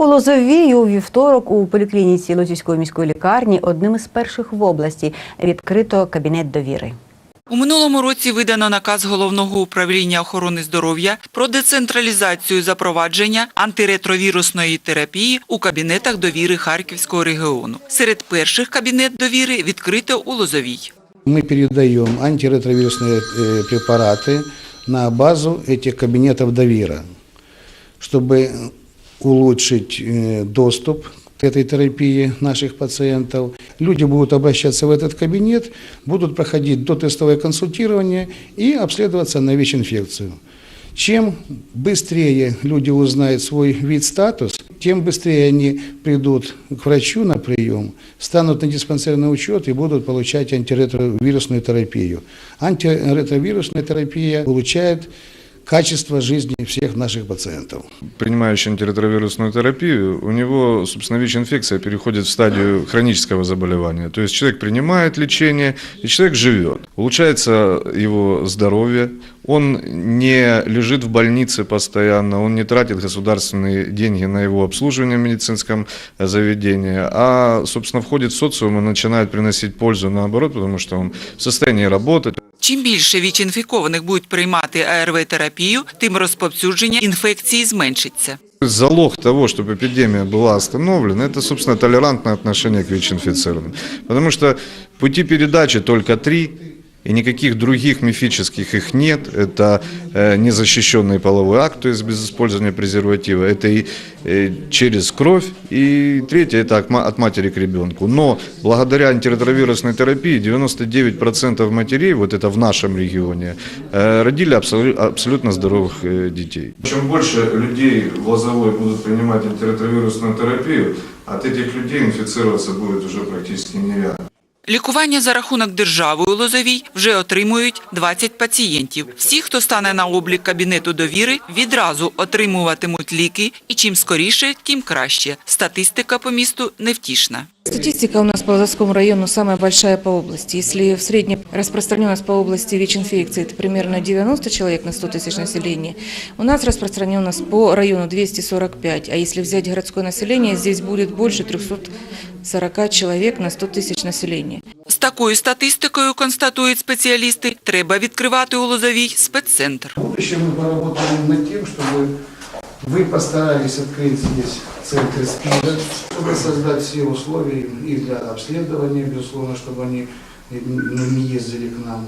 У Лозовій у вівторок у поліклініці Лозівської міської лікарні одним із перших в області відкрито кабінет довіри. У минулому році видано наказ Головного управління охорони здоров'я про децентралізацію запровадження антиретровірусної терапії у кабінетах довіри Харківського регіону. Серед перших кабінет довіри відкрито у Лозовій. Мы передаем антиретровирусные э, препараты на базу этих кабинетов Довира, чтобы улучшить э, доступ к этой терапии наших пациентов. Люди будут обращаться в этот кабинет, будут проходить дотестовое консультирование и обследоваться на ВИЧ-инфекцию. Чем быстрее люди узнают свой вид статус, тем быстрее они придут к врачу на прием, станут на диспансерный учет и будут получать антиретровирусную терапию. Антиретровирусная терапия улучшает качество жизни всех наших пациентов. принимающий антиретровирусную терапию, у него, собственно, ВИЧ-инфекция переходит в стадию хронического заболевания. То есть человек принимает лечение, и человек живет. Улучшается его здоровье, он не лежит в больнице постоянно, он не тратит государственные деньги на его обслуживание в медицинском заведении, а, собственно, входит в социум и начинает приносить пользу наоборот, потому что он в состоянии работать, Чим більше ВІЧ-інфікованих будуть приймати АРВ-терапію, тим розповсюдження інфекції зменшиться. Залог того, чтобы эпидемия была остановлена, это, собственно, толерантное отношение к ВИЧ-инфицированным. Потому что пути передачи только три, И никаких других мифических их нет. Это э, незащищенный половой акт, то есть без использования презерватива. Это и э, через кровь. И третье, это от ма- от матери к ребенку. Но благодаря антиретровирусной терапии 99% матерей, вот это в нашем регионе, э, родили абсолю- абсолютно здоровых детей. Чем больше людей в Лозовой будут принимать антиретровирусную терапию, от этих людей инфицироваться будет уже практически нереально. Лікування за рахунок держави у Лозовій вже отримують 20 пацієнтів. Всі, хто стане на облік кабінету довіри, відразу отримуватимуть ліки, і чим скоріше, тим краще. Статистика по місту невтішна. Статистика у нас по Лозовскому району самая большая по области. Если в среднем распространенность по области ВИЧ-инфекции это примерно 90 человек на 100 тысяч населения, у нас распространенность по району 245. А если взять городское население, здесь будет больше 340 человек на 100 тысяч населения. З такою статистикою, констатують спеціалісти, треба відкривати у Лозовій спеццентр. В будущем мы поработаем над тем, чтобы вы постарались открыть здесь центр СПИДа, чтобы создать все условия и для обследования, безусловно, чтобы они ну, не ездили к нам.